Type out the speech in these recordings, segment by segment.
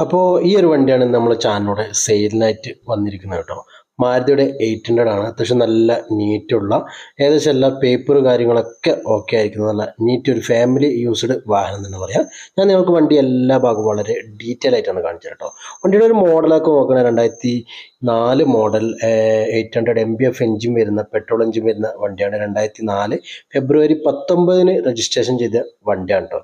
അപ്പോൾ ഈ ഒരു വണ്ടിയാണ് നമ്മൾ ചാനലിലൂടെ സെയിലിനായിട്ട് വന്നിരിക്കുന്നത് കേട്ടോ. മാരുതിയുടെ എയ്റ്റ് ഹൺഡ്രഡ് ആണ്. അത്യാവശ്യം നല്ല നീറ്റുള്ള ഏകദേശം എല്ലാ പേപ്പർ കാര്യങ്ങളൊക്കെ ഓക്കെ ആയിരിക്കുന്ന. നല്ല നീറ്റ് ഒരു ഫാമിലി യൂസ്ഡ് വാഹനം എന്ന് പറയാം. ഞാൻ നിങ്ങൾക്ക് വണ്ടി എല്ലാ ഭാഗവും വളരെ ഡീറ്റെയിൽ ആയിട്ടാണ് കാണിച്ചത് കേട്ടോ. വണ്ടിയുടെ ഒരു മോഡലൊക്കെ നോക്കണേ രണ്ടായിരത്തി നാല് model eight hundred M B F engine വരുന്ന പെട്രോൾ എഞ്ചിൻ വരുന്ന വണ്ടിയാണ്. രണ്ടായിരത്തി നാല് ഫെബ്രുവരി പത്തൊമ്പതിന് രജിസ്ട്രേഷൻ ചെയ്ത വണ്ടിയാണ് കേട്ടോ.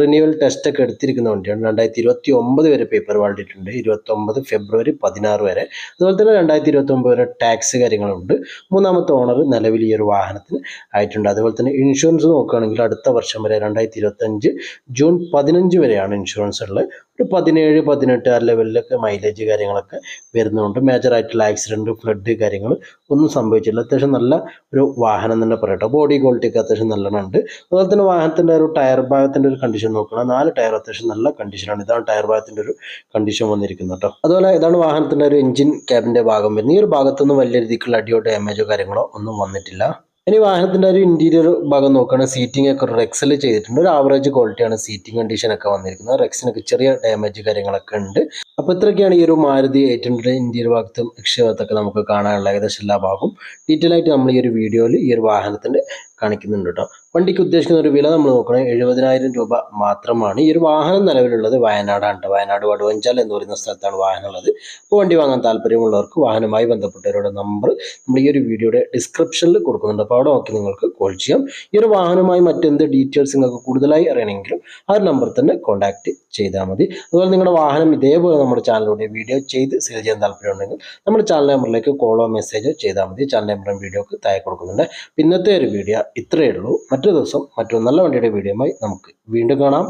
റിന്യൂവൽ ടെസ്റ്റ് ഒക്കെ എടുത്തിരിക്കുന്ന വണ്ടിയാണ്. രണ്ടായിരത്തി ഇരുപത്തി ഒമ്പത് വരെ പേപ്പർ വാളിട്ടുണ്ട് ഇരുപത്തി ഒമ്പത് ഫെബ്രുവരി പതിനാറ് വരെ. അതുപോലെ തന്നെ രണ്ടായിരത്തി ഇരുപത്തി ഒമ്പത് വരെ ടാക്സ് കാര്യങ്ങളുണ്ട്. മൂന്നാമത്തെ ഓണർ നിലവിൽ ഈ ഒരു വാഹനത്തിന് ആയിട്ടുണ്ട്. അതുപോലെ തന്നെ ഇൻഷുറൻസ് നോക്കുകയാണെങ്കിൽ അടുത്ത വർഷം വരെ രണ്ടായിരത്തി ഇരുപത്തഞ്ച് ജൂൺ പതിനഞ്ച് വരെയാണ് ഇൻഷുറൻസ് ഉള്ളത്. ഒരു പതിനേഴ് പതിനെട്ട് ആ ലെവലിലൊക്കെ മൈലേജ് കാര്യങ്ങളൊക്കെ വരുന്നുണ്ട്. മേജർ ആയിട്ടുള്ള ആക്സിഡന്റ് ഫ്ലഡ് കാര്യങ്ങൾ ഒന്നും സംഭവിച്ചില്ല അത്യാവശ്യം നല്ല ഒരു വാഹനം തന്നെ പറയട്ടെ. ബോഡി ക്വാളിറ്റി ഒക്കെ അത്യാവശ്യം നല്ലോണം ഉണ്ട് അതുപോലെ തന്നെ വാഹനത്തിന്റെ ഒരു ടയർ ഭാഗത്തിന്റെ ഒരു കണ്ടീഷൻ നോക്കണം നാല് ടയർ അത്യാവശ്യം നല്ല കണ്ടീഷനാണ് ഇതാണ് ടയർ ഭാഗത്തിന്റെ ഒരു കണ്ടീഷൻ വന്നിരിക്കുന്നത് കേട്ടോ അതുപോലെ ഇതാണ് വാഹനത്തിന്റെ ഒരു എഞ്ചിൻ ക്യാബിന്റെ ഭാഗം വരുന്നത്. ഈ ഒരു ഭാഗത്തൊന്നും വലിയ രീതിക്കുള്ള അടിയോ ഡാമേജോ കാര്യങ്ങളോ ഒന്നും വന്നിട്ടില്ല. ഇനി വാഹനത്തിന്റെ ഒരു ഇന്റീരിയർ ഭാഗം നോക്കുകയാണെങ്കിൽ സീറ്റിംഗ് ഒക്കെ റെക്സിൽ ചെയ്തിട്ടുണ്ട്. ഒരു ആവറേജ് ക്വാളിറ്റിയാണ് സീറ്റിംഗ് കണ്ടീഷൻ ഒക്കെ വന്നിരിക്കുന്നത്. റെക്സിനൊക്കെ ചെറിയ ഡാമേജ് കാര്യങ്ങളൊക്കെ ഉണ്ട്. അപ്പോൾ ഇത്രയൊക്കെയാണ് ഈ ഒരു മാരുതി എയ്റ്റ് ഹൺഡ്രഡ് ഇന്ത്യയിൽ ഭാഗത്തും നിക്ഷേപത്തൊക്കെ നമുക്ക് കാണാനുള്ള ഏകദേശം എല്ലാ ഭാഗവും. ഡീറ്റെയിൽ ആയിട്ട് നമ്മൾ ഈ ഒരു വീഡിയോയിൽ ഈ ഒരു വാഹനത്തിന്റെ കാണിക്കുന്നുണ്ട് കേട്ടോ. വണ്ടിക്ക് ഉദ്ദേശിക്കുന്ന ഒരു വില നമ്മൾ നോക്കണേ എഴുപതിനായിരം രൂപ മാത്രമാണ്. ഈ ഒരു വാഹനം നിലവിലുള്ളത് വയനാടാണ് വയനാട് വടുവഞ്ചാൽ എന്ന് പറയുന്ന സ്ഥലത്താണ് വാഹനം ഉള്ളത്. അപ്പോൾ വണ്ടി വാങ്ങാൻ താല്പര്യമുള്ളവർക്ക് വാഹനവുമായി ബന്ധപ്പെട്ടവരുടെ നമ്പർ നമ്മൾ ഈ ഒരു വീഡിയോയുടെ ഡിസ്ക്രിപ്ഷനിൽ കൊടുക്കുന്നുണ്ട്. അപ്പോൾ അവിടെ നോക്കി നിങ്ങൾക്ക് കോൾ ചെയ്യാം. ഈ ഒരു വാഹനവുമായി മറ്റെന്ത് ഡീറ്റെയിൽസ് നിങ്ങൾക്ക് കൂടുതലായി അറിയണമെങ്കിലും ആ ഒരു നമ്പർ തന്നെ കോൺടാക്റ്റ് ചെയ്താൽ മതി. അതുപോലെ നിങ്ങളുടെ വാഹനം ഇതേപോലെ നമ്മുടെ ചാനലിലൂടെ വീഡിയോ ചെയ്ത് സെയിൽ ചെയ്യാൻ താല്പര്യമുണ്ടെങ്കിൽ നമ്മുടെ ചാനൽ നമ്പറിലേക്ക് കോളോ മെസ്സേജോ ചെയ്താൽ മതി. ചാനൽ നമ്പറും വീഡിയോക്ക് താഴെ കൊടുക്കുന്നുണ്ട്. ഇന്നത്തെ ഒരു വീഡിയോ ഇത്രയേ ഉള്ളൂ. മറ്റൊരു ദിവസം മറ്റൊരു നല്ല വണ്ടിയുടെ വീഡിയോയുമായി നമുക്ക് വീണ്ടും കാണാം.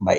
ബൈ